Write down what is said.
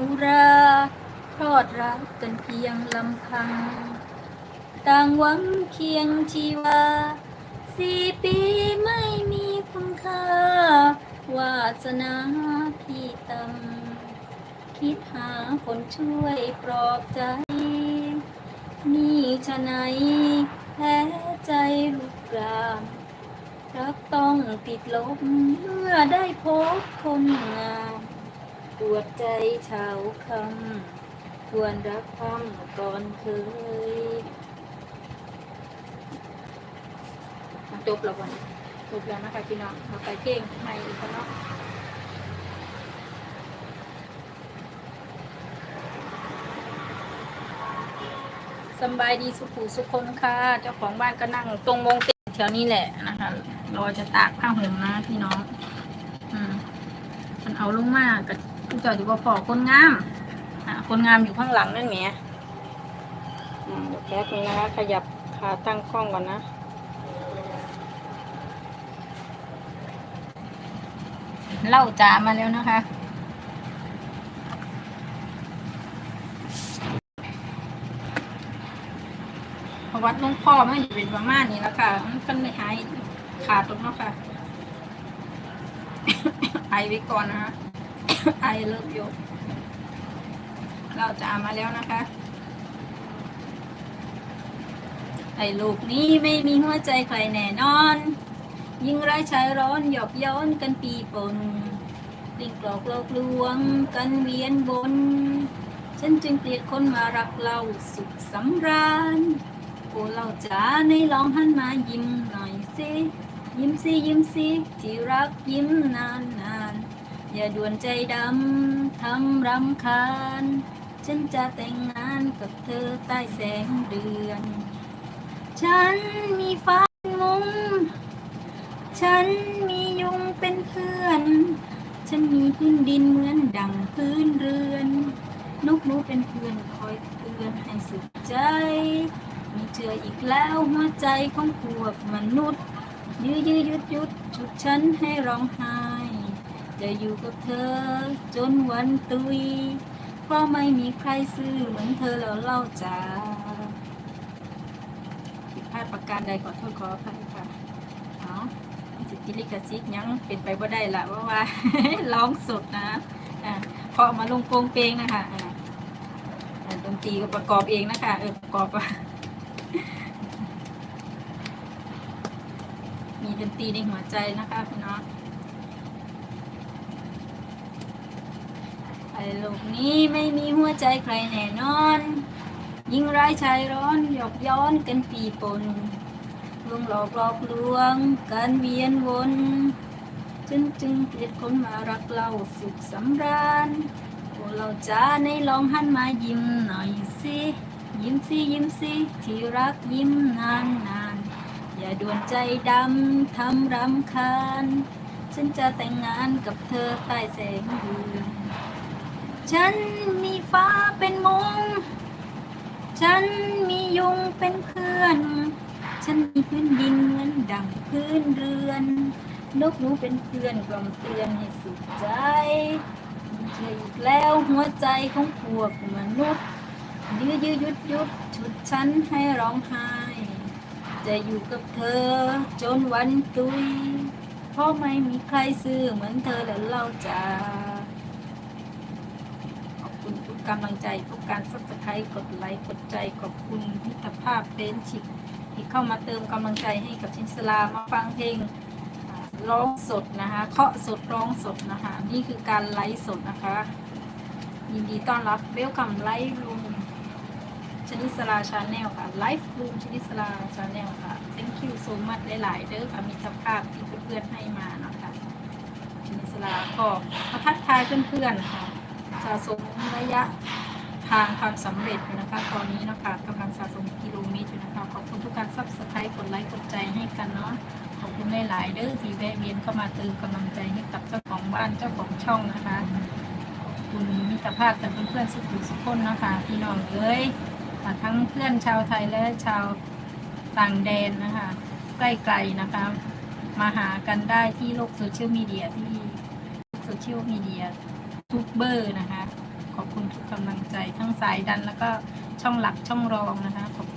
อุราพรอดรักกันเพียงลำพัง ต่างหวังเคียงชีวาสี่ปีไม่มีคุณค่าวาสนาพี่ตำคิดหาคนช่วยปลอบใจ นี่ชะไหนแพ้ใจลูกรามรักต้องติดลบเมื่อได้พบคนงาม ปวดใจชาวคำควรรักพังก่อนเคยจบแล้ววันจบแล้วนะคะพี่น้องเราไปเก่งใหม่อีกแล้วเนาะสบายดีสุขุสุขคนค่ะ เจ้าของบ้านก็นั่งตรงวงติแถวนี้แหละนะคะรอจะตากผ้าห่มนะพี่น้อง อืมมันเอาลงมากกับ ผู้เจ้าอยู่ว่าพอคนงามอะคนงามอยู่ข้างหลังนั่นแหมอืมเดี๋ยวแป๊บนึงนะคะ ขยับขาตั้งกล้องก่อนนะ เล่าจามาแล้วนะคะเพระวัดหลวงพ่อมันอยู่เป็นประมาณนี้แล้วค่ะมันก็เลยหายขาดตรงเนาะค่ะไอไว้ก่อนนะคะ ไอเลิกโยเล่าจามาแล้วนะคะ ไอ้ลูกนี้ไม่มีหัวใจใครแน่นอน ยิ่งร้ายชายร้อนหยอกย้อนกันปีปนกลิ้งกลอกหลอกลวงกันเวียนบน ฉันจึงเกลียดคนมารักเราสุขสำราญโอ้เราจ๋าในลองหันมายิ้มหน่อยสิยิ้มสิยิ้มสิที่รักยิ้มนานนา อย่าด่วนใจดำทำรำคาญ ฉันจะแต่งงานกับเธอใต้แสงเดือน ฉันมีฟ้ามุมฉันมียุงเป็นเพื่อน ฉันมีพื้นดินเหมือนดังพื้นเรือนนกนูเป็นเพื่อนคอยเตือนให้สุขใจ มีเธออีกแล้วหัวใจของพวกมนุษย์ยื้อยื้อยุดยุดฉุดฉันให้ร้องไห้ จะอยู่กับเธอ จนวันตุย เพราะไม่มีใครซื้อเหมือนเธอแล้วเล่าจ้าผิดพลาดประการใดขอโทษขออภัยค่ะเอาสิทธิลิขสิทธิ์ยังเป็นไปบ่ได้ละว่าว่าร้องสดนะอ่าพอมาลงโปรงเพลงนะคะดนตรีก็ประกอบเองนะคะเออประกอบมีดนตรีในหัวใจนะคะพี่น้องไอ้ โลกนี้ไม่มีหัวใจใครแน่นอน ยิ่งร้ายชายร้อนหยอกย้อนกันปีปนลวงหลอกหลอกลวง การเวียนวนจนจึงเกลียดคนมารักเราสุขสำราญโอ้เราจ้าในลองหันมายิ้มหน่อยสิยิ้มสิยิ้มสิที่รักยิ้มนานนานอย่าด่วนใจดำทำรำคาญ ฉันจะแต่งงานกับเธอใต้แสงเดือน ฉันมีฟ้าเป็นมุง ฉันมียุงเป็นเพื่อน ฉันมีพื้นดินเหมือนดังพื้นเรือน นกหนูเป็นเพื่อนกล่อมเตือนให้สุขใจเธออีกแล้วหัวใจของพวกมนุษย์ยื้อยื้อยุดยุดฉุดฉันให้ร้องไห้ จะอยู่กับเธอจนวันตุย เพราะไม่มีใครซื้อเหมือนเธอแล้วเล่าจ้า กำลังใจทุกการสับสไครต์กดไลค์กดใจขอบคุณมิตรภาพเฟนชิพที่เข้ามาเติมกำลังใจให้กับชินสลามาฟังเพลงร้องสดนะคะเคาะสดร้องสดนะคะนี่คือการไลฟ์สดนะคะ ยินดีต้อนรับเวลคัมไลฟ์รูมชนิสลาชาแนลค่ะไลฟ์รูมชนิสลาชาแนลค่ะ thank you so much หลาย ๆ เด้อค่ะมิตรภาพที่เพื่อนๆให้มานะคะชนิสลาก็มาทักทายเพื่อนๆค่ะ สะสมระยะทางความสำเร็จอยู่นะคะ ตอนนี้นะคะกำลังสะสมกิโลเมตรอยู่นะคะ ขอบคุณทุกการซับสไครต์กดไลค์กดใจให้กันเนาะ ขอบคุณหลายๆเด้อที่แวะเวียนเข้ามาเติมกำลังใจให้กับเจ้าของบ้านเจ้าของช่องนะคะคุณมิตรภาพจากเพื่อนๆสุขุมสุขคนนะคะพี่น้องเอ้ยอ่ทั้งเพื่อนชาวไทยและชาวต่างแดนนะคะ ใกล้ๆนะคะ มาหากันได้ที่โลกโซเชียลมีเดียที่โซเชียลมีเดีย ทูบเบอร์นะคะ ขอบคุณทุกกำลังใจทั้งสายดันแล้วก็ช่องหลักช่องรองนะคะขอบ